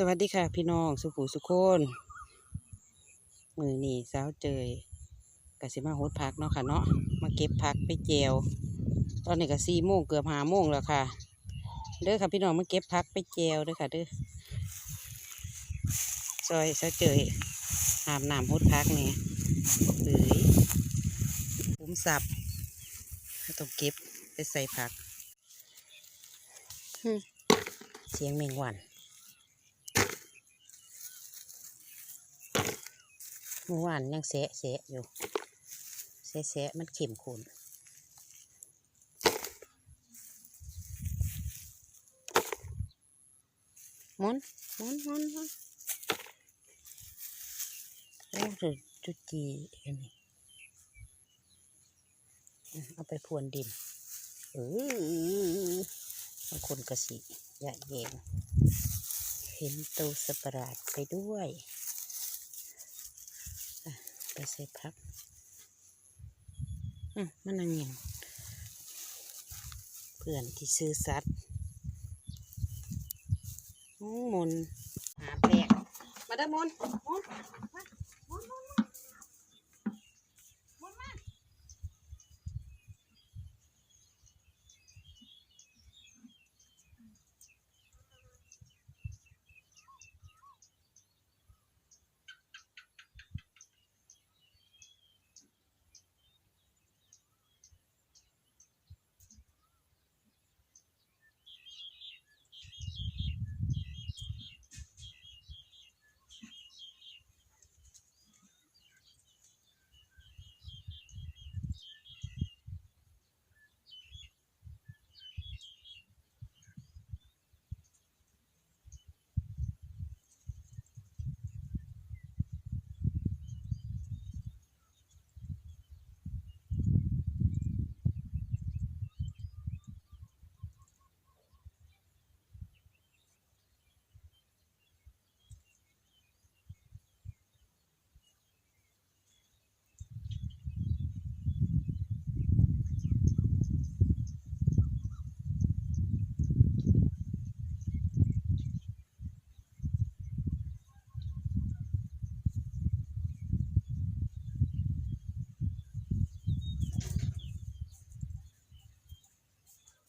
สวัสดีค่ะ พี่น้องสุขุสุขคนมือนี่สาวเจยกสิมาโหดพักเนาะค่ะเนาะมาเก็บพักไปแจวตอนนี้ก็สี่โมงเกือบหาโมงแล้วค่ะ เด้อค่ะพี่น้องมาเก็บพักไปแจวเด้อค่ะเด้อซอยสาวเจยหามน้ำโหดพักนี่เอ้ยผมสับต้องเก็บไปใส่ผักเสียงแมงวัน เมื่อวานยังแสะแสะอยู่แสะแสะมันเข็มขุนมุนมุนมุนมุนโอ้จุดจุดจีอันนี้เอาไปพรวนดินเออบางคนกระสีอยากเย็นเห็นตัวสตว์ประหลาดไปด้วย ไปใส่พักอืมมันนั่งยังเพื่อนที่ซื้อสัตว์มมนหาแปลกมาเด้อมนมนมามนต์มนต์มนต์มนต์มา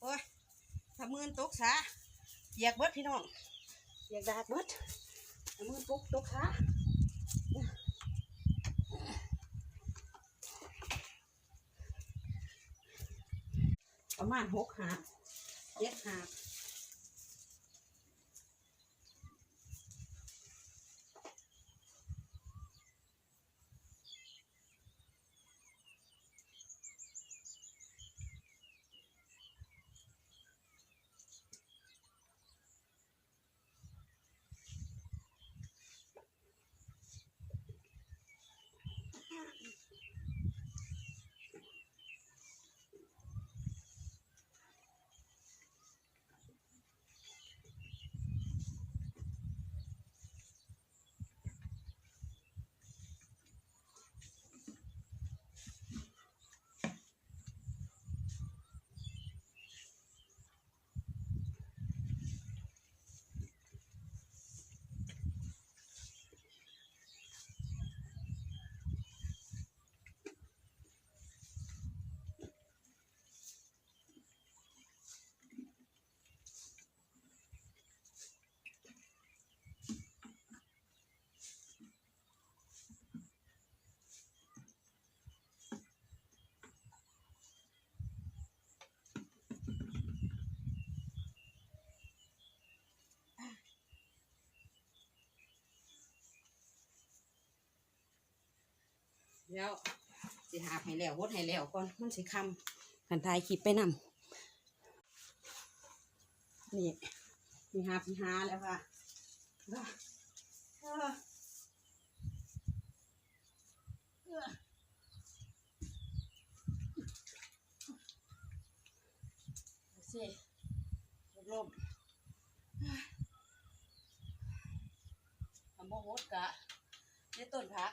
โอ้ยถ้า มือนตกขาเหยียกเบิดพี่น้องเหยียกดากเบิดถ้ามือนตกตกขาประมาณหกหาเจ็ดหา บเดี๋ยวสิหาให้แล้ววดให้แล้วก่อนมันสิคำหันทายคลิปไปนำนี่มีหาพีหาแล้วค่ะเอ้อเอ้อเอ้อเอาสิลมทำโมโหดกะในต้นพัก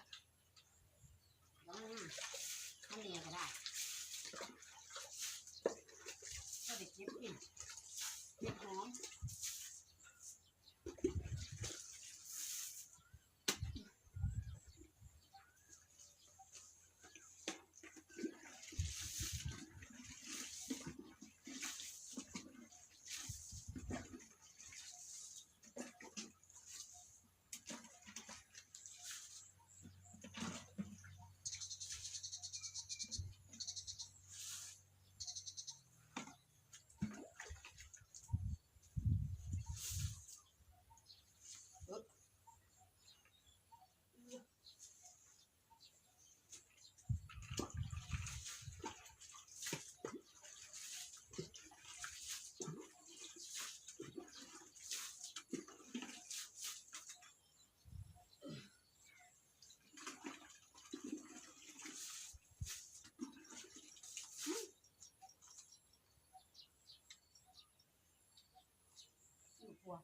กลัว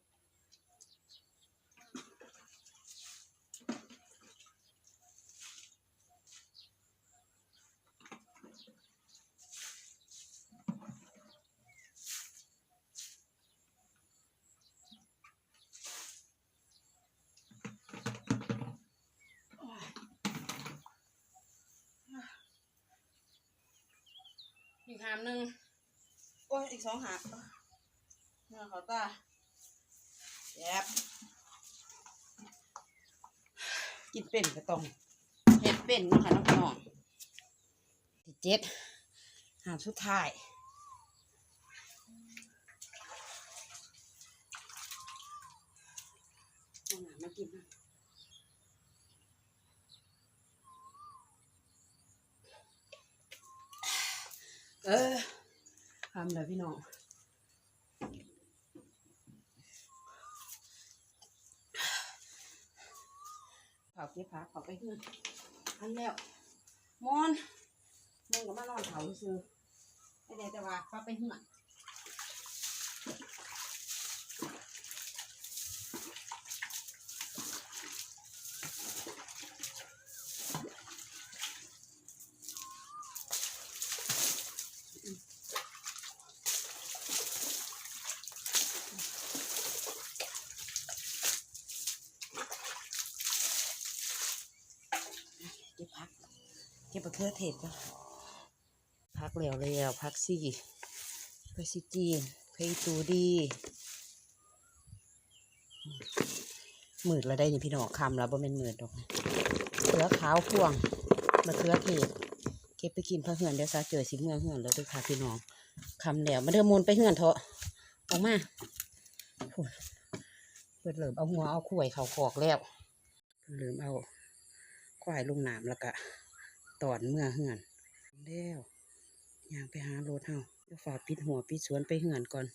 อีกหามหนึ่งโอ้ยอีกสองหามเนี่ยเขาตา แยบกินเป็นก็ต้องเห็ดเป็นนะคะน้องน้องที่เจ็ดหาสุดท้ายอาหนามากินนะเออทำเลยพี่น้อง เผาเก็บผักเผาไปขึ้นอันแล้วมอนมึงก็มานอนเผาซื้อไอ้เด็แต่ว่าเขาไปเหือน ก็บผัก เก็บมะเขือเทศก่อนพักแล้วแล้วพักสี่ไปสิจีนไปตูดีมืดแล้วได้นี่พี่น้องคำแล้วบ่เป็นมืดดอกนะเขือขาวพวงมะเขือเทศเก็บไปกินพระเหือนเดี๋ยวซาเจอสิเมื่อเหือนแล้วเด้วยค่ะพี่น้องคำแล้วมาเดิมมูลไปเหือนเถอะออกมาเปิดเหลิมเอาหัวเอาข่วยเขาขอกแล้วเหลิมเอา ควายลงน้ำแล้วก็ตอนเมื่อเหือนแล้วยางไปหารถเฮาเดี๋ยวฝากปิดหัวปิดสวนไปเหือนก่อน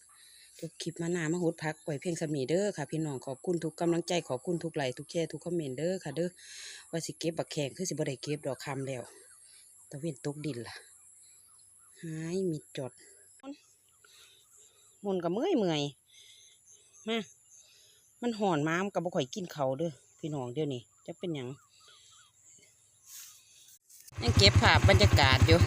จบคลิปมาหนามาหุดพักไว้เพียงสมีเด้อค่ะพี่น้องขอบคุณทุกกำลังใจขอบคุณทุกไลค์ทุกแชร์ทุกคอมเมนต์เด้อค่ะเด้อว่าสิเก็บบักแข่งคือสิบ่ได้เก็บดอกคำแล้วตะเวนตกดินล่ะหายมีจดมุนกับเมื่อยเมื่อยมามันห่อนม้ามกับบ่ข่อยกินเขาเด้อพี่น้องเดี๋ยวนี้จะเป็นหยัง ยังเก็บภาพบรรยากาศอยู่